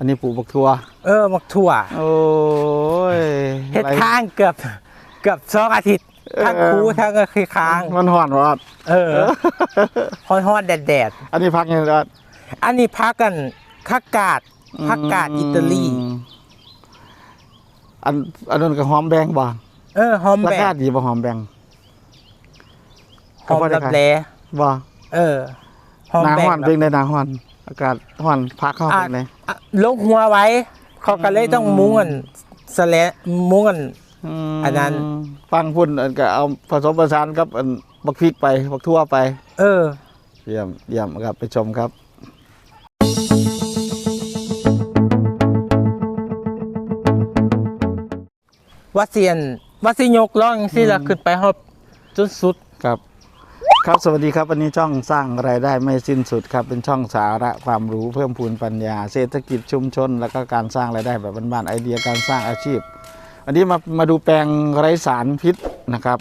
อันนี้ปลูกบักทั่วเออบักถั่วโอ้ยเฮ็ดไรค้างเกือบเกือบสองอาทิตย์เออทั้งคูทั้งก็คือค้าง มันห่อนวอดเออฮ้อนฮ้อนๆแดดแดดอันนี้พักยังไงวอดๆอันนี้พักกันคักกาดพักกาดอิตาลีมอันอันนั้นก็หอมแบงบ่เออหอมราแบคาบดีบ่หอมแบงหอมก็บ่ได้รับขายแลบ่เออหอมหนาแบห่อนบเป็นในหนาห่อนอากาศห่อนพักเข้าอะเป็นเลยอะ ลงหัวไว้ เขาก็เลยต้องมุ้งกันสแลมุ้งกันมอันนั้น ฟังพุ่นอันก็เอาผสมผสานกับอันบักพริกไปบักทั่วไป เออเยี่ยมเยี่ยมครับไปชมครับวัดเซียนวัดสิยกร้องสิละขึ้นไปฮอบจนสุดครับ ครับสวัสดีครับวันนี้ช่องสร้างรายได้ไม่สิ้นสุดครับเป็นช่องสาระความรู้เพิ่มพูนปัญญา เศรษฐกิจชุมชน แล้วก็การสร้างรายได้แบบบ้านๆไอเดียการสร้างอาชีพวันนี้มามาดูแปลงไร้สารพิษนะครับ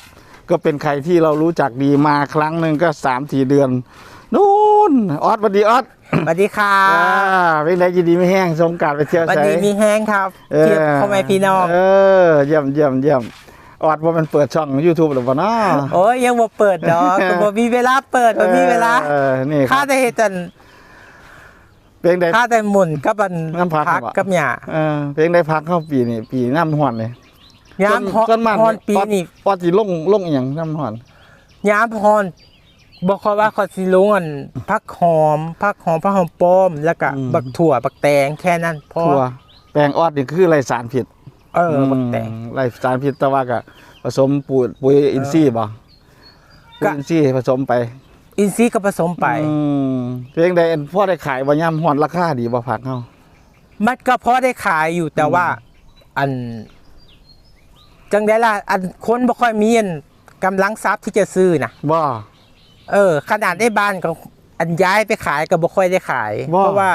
ก็เป็นใครที่เรารู้จักดีมาครั้งหนึ่งก็สามสี่เดือนนู่นออสสวัสดีออสสวัสดีค่ะอ่าเป็นไรยินดีไม่แห้งสงกรารไปเที่ยวสวัสใช้ดีมีแห้งครับเออเทียบพ่อแม่พี่น้องเออเยี่ยมเยี่ยมเยี่ยม ออดว่ามันเปิดช่อง YouTube หรือเปล่าเนาะโอ้ยยังบ่เปิดดอกก็บ่มีเวลาเปิดบ่มีเวลาเออนี่คค่ารับแต่เฮ็ดจันเพลงใดค่าแต่หมุนกับอันน้ำผักพักเหรอกับหญ้าเออเพลงใดพักเข้าปีนี่ปีน้ำหอนเลยยามพอต้นมันพรปีนี่พอสิลงลงอหย่างน้ำหอนยามพรบ่ค่อยว่าเขาสิลงอันผักหอมผักหอมผักหอมป้อมแล้วก็บักถั่วบักแตงแค่นั้นพอ ทั่วแปลงออดนี่คือไรสารผิด เออบักแตงไรสารผิดแต่ว่าก็ผสมปุ๋ยปุ๋ยอินทรีย์บ่ปุ๋ก็ยอินทรีย์ผสมไป อินทรีย์ก็ผสมไปอืมเพลงใดพ่อได้ขายบ่ย่ำหอนราคาดีบ่ผักเฮามันก็พอได้ขายอยู่แต่ว่า อัน จังได้ล่ะอันคนบ่ค่อยมีอันกำลังทรัพย์ที่จะซื้อนะบ่เออ ขนาดได้บ้านก็อันย้ายไปขายก็บ่ค่อยได้ขายว่าเพราะว่า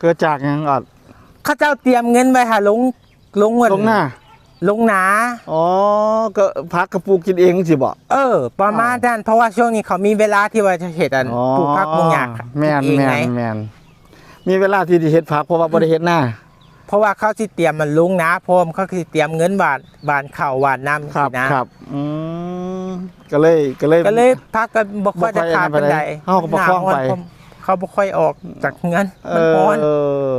เกิดจากหยังออดเข้าเจ้าเตรียมเงินไว้หาลง ลงเงินลงหน้า ลงหนาอ๋อ ก็พักกระปูกินเองสิบ่เออ ประมาณนั้นเพราะว่าช่วงนี้เขามีเวลาที่ว่าจะเฮ็ดอันอ๋อปลูกผักปลูกหญ้าแม่นเองแม่ไงนแม่นมีเวลาที่จะเฮ็ดพักเพราะว่าบ่ได้เฮ็ดหน้าเพราะว่าเขาสิเตรียมมันลงนาพร้อมเขาสิเตรียมเงินบาทบานข้าวหวานน้ำครับนะครับอืมก็เลยก็เลยก็เลยพักกันบ่ค่อยได้บ่ค่อยขาดอันนั้นปานปานใดใดเฮาก็บ่คล่องไปหน้าร้น เขาบ่ค่อยออกจากเงินเอมันร้อนอ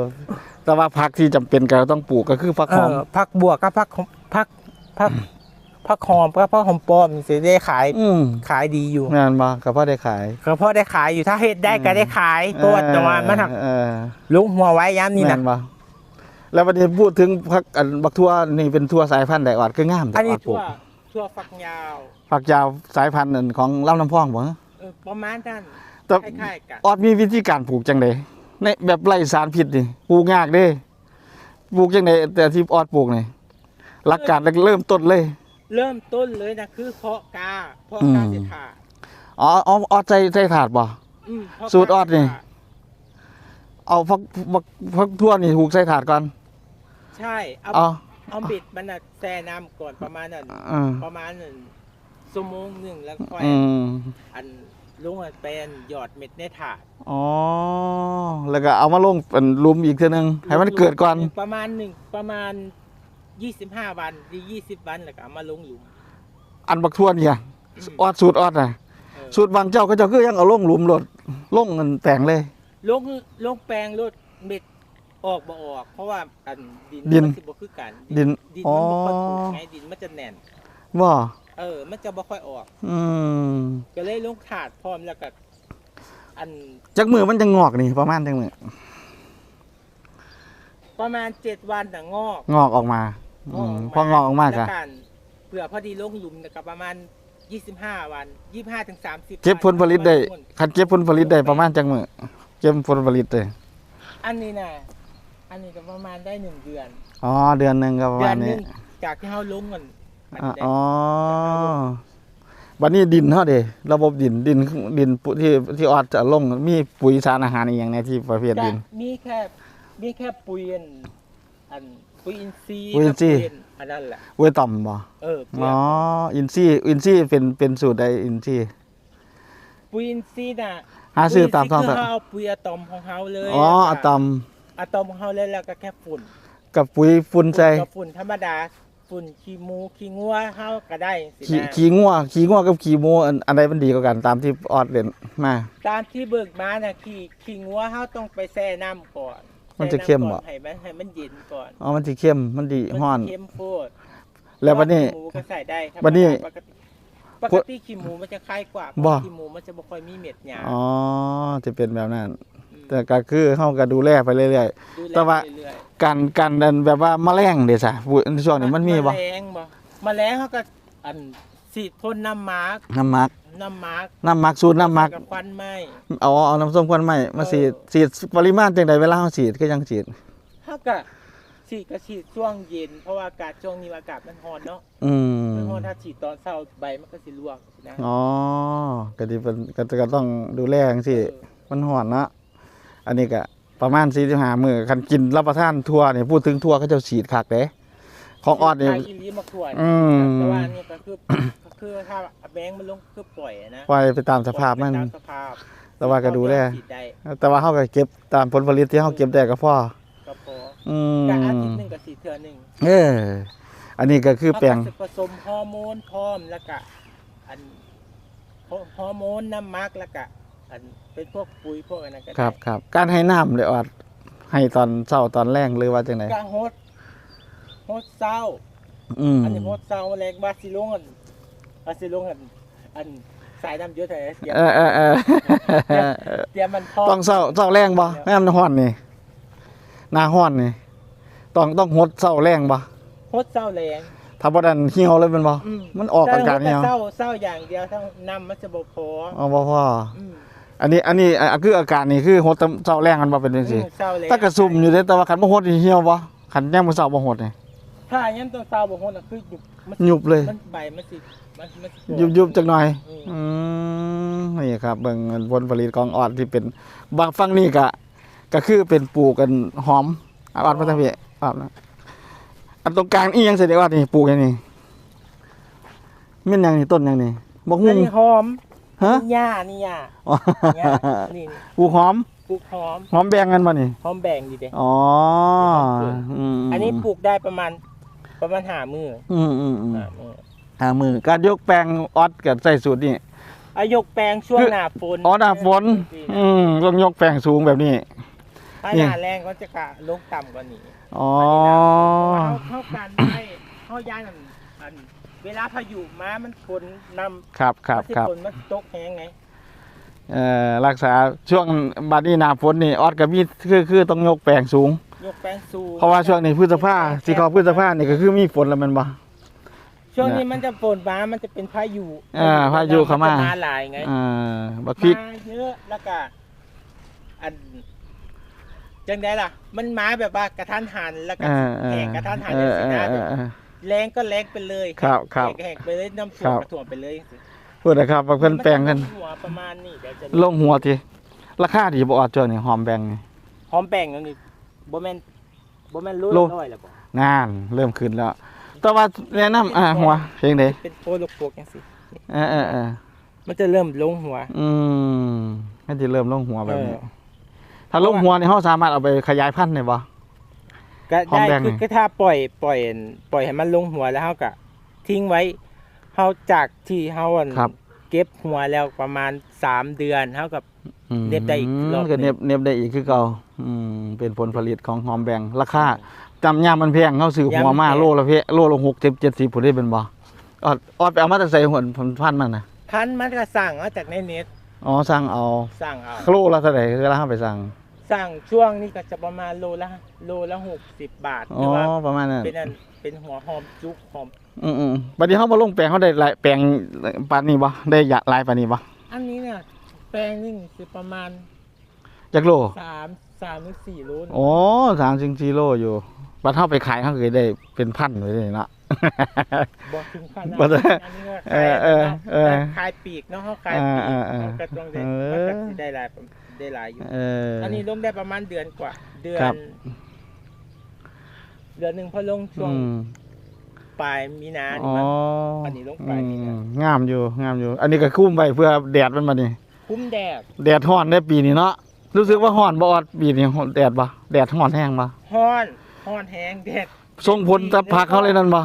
แต่ว่าพักที่จำเป็นก็ต้องปลูกก็คือพักเอหอมอพักบวกกับพักหอมพักพักพักหอมกับพักหอมปลอมสิได้ขายอืมขายดีอยู่แม่นบ่ก็พอได้ขายก็พอได้ขายอยู่ถ้าเฮ็ดได้ก็ได้ขายเพราะว่าแต่ว่ามันหักเออลุงหัวไว้ยามนี้แม่นะนบ่แล้ววันนี้พูดถึงพักอันบักทั่วนี่เป็นทั่วสายพันธุ์ใดออดก็งามแต่อันนี้ออดปลูทั่วกทั่วฝักยาวผักยาวสายพันธุ์นั่นของลำน้ำพองบ่เออประมาณนั้น แต่คล้ายๆกันออดมีวิธีการปลูกจังไดในแบบไร้สารพิษนี่ปลูกยากเด้ปลูกจังไดแต่ที่ออดปลูกนี่หลักการเริ่มต้นเลย เริ่มต้นเลยนะคือเพาะกาเพาะอืมกาเสถาอ๋ออ๋อออดใจใจถาดบ่อืมเพาะสูตรออดนี่กาเสถาเอาพักพักพักทั่วนี่ถูกใส่ถาดก่อน ใช่เอาอ๋อเอาบิดมันน่ะแช่น้ำก่อนประมาณนั้นอืมประมาณหนึ่งชั่วโมงหนึ่งแล้วค่อยอืมอัน ลุงอะเป็นหยอดเม็ดในถาดอ๋อ แล้วก็เอามาลงเป็นหลุมอีกเทื่อนึง ให้มันเกิดก่อน ประมาณหนึ่งประมาณยี่สิบห้าวันหรือยี่สิบวันแล้วก็เอามาลงหลุมอันบักทั่วนี่อะอืมออดสูตรออดน่ะ เออสูตรบางเจ้าก็เจ้าคือยังเอาลงหลุมโลดลงเงินแต่งเลย ลงลงแปลงรดเม็ดออกบ่ออก เพราะว่าอันดินดิน มันสิบ่คือกันดิน ดินอ๋อมันบ่ค่อยถูกไงดินมันจะแน่นบ่ เออ มันจะบ่ค่อยออก อืมก็เลยลงถาดพร้อมแล้วก็อันจักมือมันจะงอกนี่ประมาณจังมือประมาณเจ็ดวันน่ะงอกงอกออกมาอืมพองอกออกมาแล้วกะกันเผื่อพอดีลงหลุมน่ะก็ประมาณยี่สิบห้าวันยี่ห้าถึงสามสิบเก็บผลผลิตได้คันเก็บผลผลิตได้ประมาณจังมือเก็บผลผลิตได้อันนี้น่ะอันนี้ก็ประมาณได้หนึ่งเดือนอ๋อเดือนหนึงก็ประเดืมาอณนหนี้ นึงจากที่เขาลงกัน มันอะได้อ๋อบัดนี้ดินเฮาเด้ระบบดินดินดินที่ที่ออดจะลงมีปุ๋ยสารอาหารอีหยังในที่ประเภทก็ดิน มีแค่มีแค่ปุ๋ยอันอันปุ๋ยอินทรีย์ปุ๋ยอินทรีย์กับปุ๋อันนั้นแหละเวยต่อมบ่เออปุ๋ยอ๋ออินซี่อินซี่เป็นเป็นสูตรใดอินซี่ปุ๋ยอินทรีย์น่ะหาซื้อตามท้องปุ๋ยตอินทรีย์คือเขาเอาปุ๋ยอะตอมของเขาเลยอ๋ออะตอมอะตอมของเฮาแล้วแล้วก็แค่ฝุ่นกับปุ๋ยฝุ่นใส่กับฝุ่นธรรมดา ฝุ่นขี้หมูขี้งัวเฮาก็ได้สิขี้นะขี้งัวขี้งัวกับขี้หมูอันอันใดมันดีกว่ากันตามที่ออดเล่นมา ตามที่เบิกมาน่ะขี้ขี้งัวเฮาต้องไปแช่น้ำก่อนมันจะเข้มเหรอแช่น้ำก่อนให้มันให้มันเย็นก่อนอ๋อมันสิเข้มมันดีมันฮ้อน เข้มโพดแล้วบัดนี้หมูก็ใส่ได้ธรรมดาบัดนี้ปกติปกติขี้หมูมันจะคล้ายกว่าเพบ่ราะขี้หมูมันจะบ่ค่อยมีเม็ดหยาอ๋อจะเป็นแบบนั้น มแต่ก็คือเฮาก็ดูแลไปเรื่อย ดูแลแต่ว่าเรื่อย ๆกันกันอันแบบว่าแมลงเด้ซะปุ๋ยช่วงนี้มันมีบ่แมลงบ่แมลงเขาก็อันสีดพ่นน้ำหมากน้ำหมักน้ำหมากน้ำหมักสูตรน้ำหมักกับควันไหมเอาเอาน้ำส้มควันไหม้มาฉีดฉีดปริมาณจังใดเวลาเฮาฉีดก็ยังฉีดเขาก็ฉีดก็ฉีดช่วงเย็น เพราะว่าอากาศช่วงนี้อากาศมันร้อนเนาะอืมมันร้อนถ้าฉีดตอนเช้าใบมันก็สิร่วงนะอ๋อก็ดีเป็นก็ก็ต้องดูแลจังซี่เออมันฮ้อนเนาะอันนี้ก็ ประมาณ45มื้อคันกินรับประทานทั่วนี่พูดถึงทั่วเขาเจ้าฉีดคักเด้ของออดนี่ใช้อีหลีมาขวดอืม แต่ว่านี่ก็คือก็คือถ้าแบงค์มันลงคือปล่อยอะนะปล่อยไปตามสภาพมันตามสภาพแต่ว่าก็ดูแลฉีดได้แต่ว่าเฮาก็เก็บตามผลผลิตที่เฮาเก็บได้ก็พอก็พออืกอาทิตมย์หนึงกับสีเทื่อหนึงเอออันนี้ก็คือแปลง เขาก็จะผสมฮอร์โมนพร้อมแล้วก็อันฮอร์โมนน้ำหมักแล้วก็อัน เป็นพวกปุ๋ยพวกอันนั้นก็ได้ครับครับการให้น้ำเลยออดให้ตอนเช้าตอนแรงหรือว่าจังไดก็ฮดฮดเศร้าอืมอันนี้ฮดเศร้าแรงบาสิลงอันบาสิลงอันอันสายน้ำเยอะเท่าไหร่เสียเออเออเออเตรียมมันพร้อมต้องเช้าเช้าแรงบ่แม่มันฮ้อนนี่หน้าฮ้อนนี่ต้องต้องหดเช้าแรงบ่ฮดเศร้าแรงถ้าบ่ดันเหี่ยวเลยแมันบ่อืมมันออกอาการเหี่ยวแต่เศร้าเศร้าอย่างเดียวทั้งน้ำมันจะบ่พออ๋อบ่พอ อืมอันนี้อันนี้อะคืออาการนี่คือหดเช้าแรงมันบ่เป็นจังซี่เศร้าแรงถ้ากระซุ่มอยู่เด้แต่ว่าคันบ่หดนี่เหี่ยวบ่คันยามมื้อเช้าบ่หดนี่ถ้าอย่างนั้นต้องเศร้าบ่ฮดน่ะคือหยุบมันหยุบเลยมันใบมันสิมันมันสิยุบยุบจักหน่อยอืมอืมนี่ครับเบิ่งผลผลิตของออดที่เป็นบางฝั่งนี่ก็ก็คือเป็นปลูกกันหอมอะออดมาทางพี่ออดนะอันตรงกลางอีหยังเสร็จแล้วออดนี่ปลูกอย่างนี้แม่นหยังนี่ต้นหยังนี่บ่อัฮู้นนี้หอม ฮะนี่หญ้านี่หญ้าอ๋อหญ้านี่นี่ปลูกหอมปลูกหอมหอมแบ่งกันบ่นี่หอมแบ่งดีเด้อ๋ออืมอันนี้ปลูกได้ประมาณประมาณหามืออืมอืมอืมหามือหามือการยกแปลงออดกับใส่สูตรนี่อายกแปลงช่วงคือหน้าฝนอ๋อหน้าฝน อืมต้องยกแปลงสูงแบบนี้ถ้านี่หน้าแรงก็จะกะลงต่ำกว่านี้อ๋อเพราะว่าเขาเข้ากันได้เขาย้ายนั่นอัน เวลาพายุมามันฝนนำครับครับที่ครับฝนมันตกแห้งไงเอ่อรักษาช่วงบัดนี้หน้าฝนนี่ออดกับมีคือคือต้องยกแปลงสูง ยกแปลงสูงเพราะว่าช่วงนี้พฤษภาสิเขาพฤษภานี่ก็คือมีฝนแล้วแมันบ่ช่วงนี้มันจะฝนมามันจะเป็นพายุอ่าพายุเข้ามานจะมาหลายไงอ่าบักพริกมาเยอะแล้วก็อันจังไดล่ะ มันมาแบบว่ากระทันหันแล้วก็อ่าอ่าแหกกระทันหันเอเลยอสิเอนะอเออเออ แรงก็แรงไปเลยครับครับแหกแหกไปเลยน้ำท่วครัมบกระท่วมไปเลยพูดนะครับว่าเพิ่นแปลงเพิ่นมัจะลหัวประมาณนี้เดี๋ยวจะลงหัวทีราคาดีบ่ออดช่วงนี้หอมแบงนี่ หอมแบ่งแล้วนี่บ่แม่นบ่แม่นรู้โลร้อยแล้วบ่นานเริ่มขึ้นแล้ว แต่ว่าแนะนำอ่าหัวเพียงใดเป็นโปรลูกโปกจังซี่เออเออเออมันจะเริ่มลงหัว อืมให้สิเริ่มลงหัวแบบนี้ เออ ถ้าลงหัวนี่เฮาสามารถเอาไปขยายพันธุ์ได้บ่ ก็หอมได้แบ่งคือนี่คือถ้าปล่อยปล่อยปล่อยให้มันลงหัวแล้วเฮาก็ทิ้งไว้เฮาจากที่เฮาอั่นครับเก็บหัวแล้วประมาณ3เดือนเท่ากับอืมเน็บได้อีกรอบหนึ่ง ก็เน็บเน็บได้อีกคือเก่าอืมเป็นผลผลิตของหอมแบงราคาจำยามมันแพงเฮาซื้อหัวมาโลละเพโลละ6 7 70พุ่นได้เป็นบ่ออดออดไปเอามาแต่ใส่หัวผลพันธุ์มันน่ะพันธุ์มันก็สั่งมาจากในเน็ตอ๋อสั่งเอาสั่งเอาโลละเท่าไหร่เวลาเฮาไปสั่ง สั่งช่วงนี้ก็จะประมาณโลละโลละ60บาทอ๋แต่อว่าประมาณนั้นเป็นอันเป็นหัวหอมจุกหอม อืมๆบัดนี้เฮามาลงแปลงเฮาได้หลายแปลงปานนี้บ่ได้ยะหลายปานนี้บ่อันนี้เนี่ยแปลงหนึงสิประมาณจักโล3 3หรือ4โลนะโอ้สามสิบกิโลอยู่บัดเฮาไปขายเฮาก็ได้เป็นพันไว้เลยเนาะบ่ถึงขนาดบ่ได้นั้นอันนี้ก็เอขายอเออเออขายปีกเนาะเฮาขายปีกเออเออเออเฮาก็ต้องได้เออมันก็สิได้หลาย ได้หลายอยู่ เอออันนี้ลงได้ประมาณเดือนกว่า เดือครันบเดือนหนึ่งพอลงช่วงอืมปลายมีนาอ๋นี่อมั้ง อันนี้ลงไปนี่นะ อืมงามอยู่งามอยู่ อันนี้ก็คุ้มไปเพื่อแดดมันมานี่คุ้มแดดแดดฮ้อนได้ปีนี้เนาะรู้สึกว่าฮ้อนบ่ออดปีนี้แดดบ่แดดฮ้อนแห้งบ่ฮ้อนฮ้อนแห้งแดดส่งผลกับผักเขาเลยนั่นบ่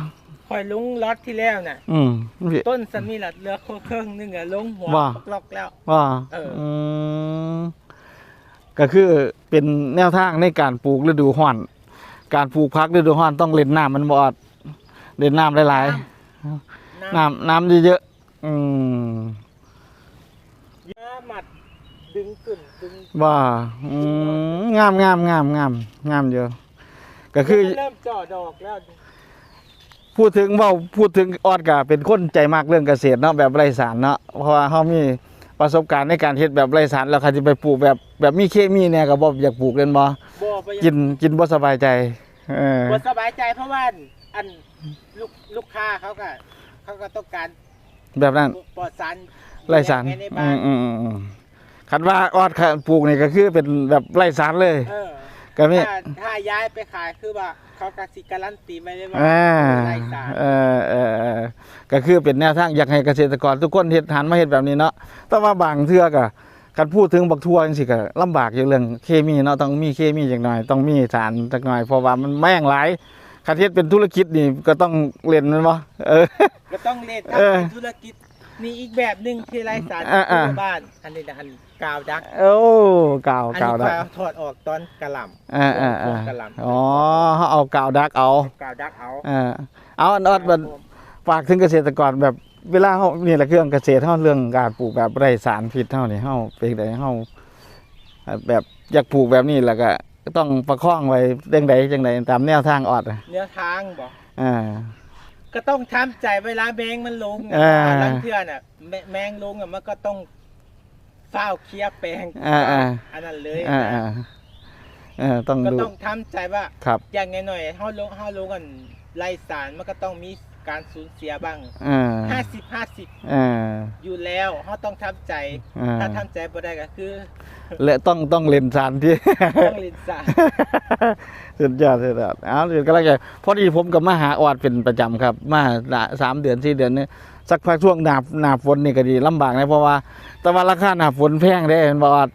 คอยลุงล็อตที่แล้วน่ะ อืมพี่ ต้นสมีหลัดเหลือเครื่องหนึงอะลงหัวว่าล็อกแล้ว ว่าเอออื ม ก็คือเป็นแนวทางในการปลูกฤดูฮ้อน การปลูกผักฤดูฮ้อนต้องเล่นน้ำมันบ่ออดเล่นน้ำหลายๆน้ำน้ำน้ำเยอะๆอืมเยอะหมัดดึงขึ้นดึงว่าอืมงามงามงามงามงามเยอะก็คือเริ่มจ่อดอกแล้วพูดถึงเว่าพูดถึงออดกะเป็นคนใจมากเรื่องเกษตรเนาะแบบไร้สารเนาะเพราะว่าเขามี ประสบการณ์ในการเฮ็ดแบบไร้สารแล้วเขาจะไปปลูกแบบแบบมีเคมีเนี่ยก็บ่อยากปลูกเล่นบ่บ่ไปกินกินบ่สบายใจเออบ่สบายใจเพราะว่าอันลูกลูกค้าเขาก็เขาก็ต้องการแบบนั้นปลอดสารไร้สารภยในบ้าอืนมอืมอืมอืมคันว่าออดค่ะปลูกนี่ก็คือเป็นแบบไร้สารเลยเออ ก็มีถ้าถ้าย้ายไปขายคือว่า เขากสิการันตีไม่ได้ว่าอ่าไร้สารเออเออเออก็คือเป็นแนวทางอยากให้เกษตรกรทุกคนเฮ็ดหันมาเฮ็ดแบบนี้เนาะแต่ว่าบางเทื่อก็การพูดถึงบักทั่วจังซี่ก็ลำบากอยู่เรื่องเคมีเนาะต้องมีเคมีจักหน่อย ต้องมีสารจักหน่อยเพราะว่ามันแม่งหลายคันเฮ็ดเป็นธุรกิจนี่ก็ต้องเล่นแมันบ่เออ ก็ต้องเล่นเออทำธุรกิจมีอีกแบบหนึ่งที่ไร้สารอ่าอ่าทั่วบ้านอันนี้นะอัน กาวดักโอ้กาวอันกานี้วคดัอกยเอาถอดออกตอนกระหล่อ่าอ่าอ่าพวกกะหล่ำอ๋อเฮาเอากาวดักเอาำกาวดักเอาเออเอาอันออดบัดฝากถึงเกษตรกรแบบเวลาเฮานี่แหละเครื่องเกษตรเฮาเรื่องการปลูกแบบไร้สารพิษเฮานี่เฮาเป็นไดเฮาแบบอยากปลูกแบบนี้แล้วก็ต้องประคองไว้จังใดจังใดตามแนวทางออดอะเนื้อทางบอกอ่า ก็ต้องทำใจเวลาแมงมันลงเออลังเทื่อน่ะแมแมงลงอะมันก็ต้อง เฝ้าวเคลียร์แปลงอ่าอ่า อันนั้นเลยอ่าอ่าเออต้องก็ดูต้องทำใจว่า ครับอย่างไงหน่อยๆเฮาลงเฮาลงกันไล่สารมันก็ต้องมีการสูญเสียบ้างอ่า50 50อ่าอยู่แล้วเฮาต้องทำใจ อ่าถ้าทำใจบ่ได้ก็คือและต้องต้องเล่นสารที่ ต้องลินสาร สุดยอดสุดยอดเอาเดี๋ยวก็แล้วกันพอดีผมกับมาหาออดเป็นประจำครับ มาละสามเดือนสี่เดือนนี่ สักพักช่วงหนาหนาฝนนี่ก็ดีลำบากนะเพราะว่า แต่ว่าราคาหนาฝนแพงได้เห็นบออด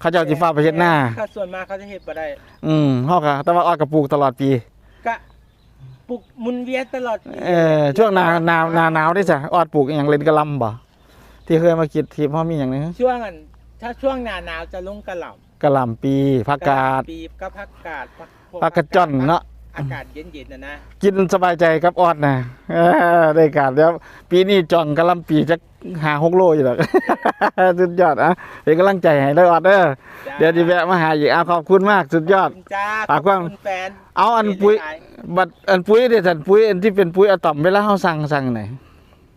เขาเจ้าจิฟ้าไปเช็ดหน้าถ้าส่วนมากเขาจะเฮ็ดบ่ได้อืมเฮาก็แต่ว่าออดกับปลูกตลอดปี ก็ปลุกหมุนเวียนตลอดปีเออช่วงหนาหนาหนาหนาวนี่จ้ะออดปลูกอหย่างเล่นกระหลำบ่ที่เคยมาคิดทีพ่อมีอย่างหนึงช่วงอันถ้าช่วงหน้าหนาวจะลงกระหล่ำกระหลำปีผักกาดปีบกับผักกาดพวผักกระจ่อนเนาะ อากาศเย็นๆนะนะกินสบายใจครับออดนะเออได้การแล้ว ปีนี้จ่องกระหลำปีจะหาหกโลอยู่หรอก สุดยอดอะเป็นกำลังใจให้ได้ออดเด้อจ้าเดี๋ยวจะแวะมาหาอีกเอาขอบคุณมากสุดยอดขบคุณจ้าฝากความ ขอบคุณแฟนเอาอันปุ๋ยหลายบัดอันปุ๋ยเดี๋ยวสันปุ๋ยอันที่เป็นปุ๋ยอะตอมเวลาเฮาสั่งสั่งไหน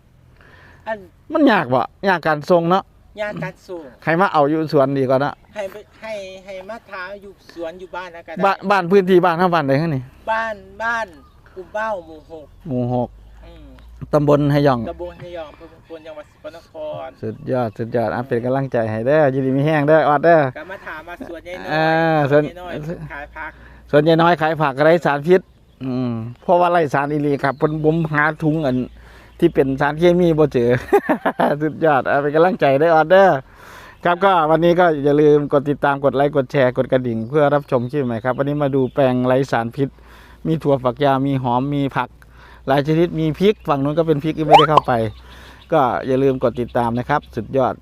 ๆอันมันยากบ่ยากการส่งเนาะ ยาการสูงใครมาเอาอยู่สวนดีกว่าเนาะให้ไปให้ให้มาทาอยู่สวนอยู่บ้านนะก็บ้านได้บ้านพื้นที่บ้านเฮาบ้านใดฮะนี่บ้านบ้านอุมเบ้าหมู่หกหมู่หกอืมตำบลไหหยองตำบลพยองอำเภอพงพลจังหวัดสกลนครสุดยอดสุดยอดอะเป็นกำลังใจให้เด้อยินดีมีแห้งเด้อออดเด้อ ก็มาถามมาสวนยายน้อยอ่าสวนสวน ยายน้อยขายผักส่วนใหญ่น้อยขายผักไร้สารพิษ อืมเพราะว่าไร้สารอีหลีครับผมผมหาถุงอัน ที่เป็นสารเคมีบ่เจอสุดยอดเป็นกำลังใจได้อออเดอร์ครับก็วันนี้ก็อย่าลืมกดติดตามกดไลค์กดแชร์กดกระดิ่ง เพื่อรับชมคลิปใหม่ครับ วันนี้มาดูแปลงไร้สารพิษ มีถั่วฝักยาวมีหอมมีผัก หลายชนิดมีพริกฝั่งนู้นก็เป็นพริกที่ไม่ได้เข้าไป ก็อย่าลืมกดติดตามนะครับ สุดยอด